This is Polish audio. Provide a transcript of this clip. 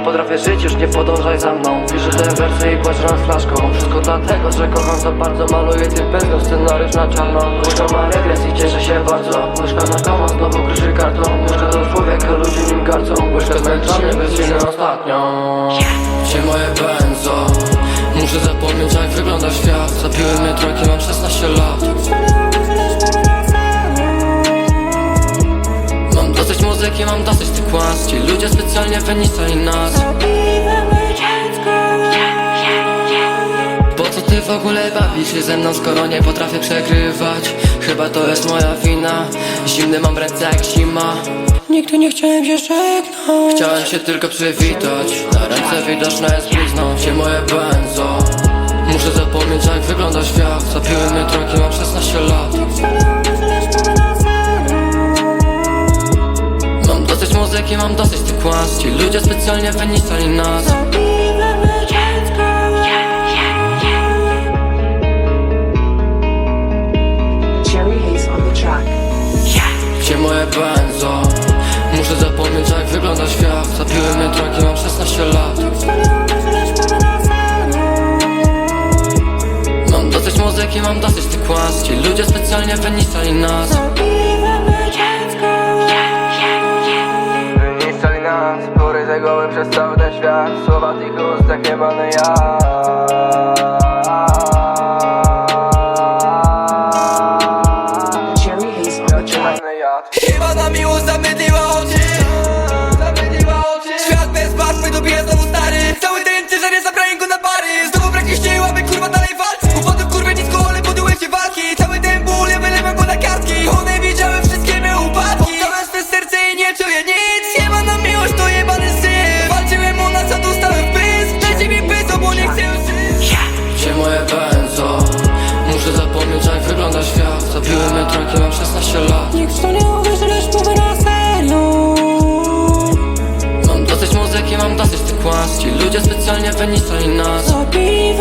Nie potrafię żyć, już nie podążaj za mną. Piszę te wersy i płacz nad flaszką. Wszystko dlatego, że kocham za bardzo Maluję tym pędzlem scenariusz na czarno. Łyżka ma regres i cieszę się bardzo. Łyżka na koło, znowu kruszy karton Łyżka do człowieka, ludzie nim gardzą Łyżka zmęczony, bezsilny ostatnią. Gdzie moje benzo? Muszę zapomnieć jak wygląda świat. Zabiły mnie drogi, mam 16 lat muzyki, mam dosyć tych Ci ludzie specjalnie wynisali nas. Po co ty w ogóle bawisz się ze mną, skoro nie potrafię przegrywać? Chyba to jest moja wina. Zimny mam ręce jak zima. Nigdy nie chciałem się żegnać. Chciałem się tylko przywitać. Na ręce widoczna jest blizną Gdzie moje benzo? Muszę zapomnieć jak wygląda świat. Zabiły mnie drogi, mam 16 lat muzyki, mam dosyć tych kłamstw Ci ludzie specjalnie wynisali nas. Cherry Haze on the track. Gdzie moje benzo? Muszę zapomnieć jak wygląda świat. Zabiły mnie drogi, mam 16 lat. Mam dosyć muzyki, mam dosyć tych kłamstw Ci ludzie specjalnie wynisali nas Słowa jak niebany ja. Jad. Chyba na miłość zamydliła oczy. Zamydliła oczy. Świat bez pasmy dobija znowu stary. Cały ten ciężar zabrałem go na pary. Znowu brak siły, aby kurwa dalej walczyć. Upadł kurwa nisko, ale podjąłem się walki. Cały ten ból, ja wylewam go na kartki. One widziały wszystkie me upadki. Oddałem swe serce i nie czuję nic. Chyba na miłość to jebany Zabiły mnie drogi, mam 16 lat. Nikt w to nie uwierzy, lecz mówię na serio Mam dosyć muzyki, mam dosyć tych kłamstw Ci ludzie specjalnie wynisali nas. Zabij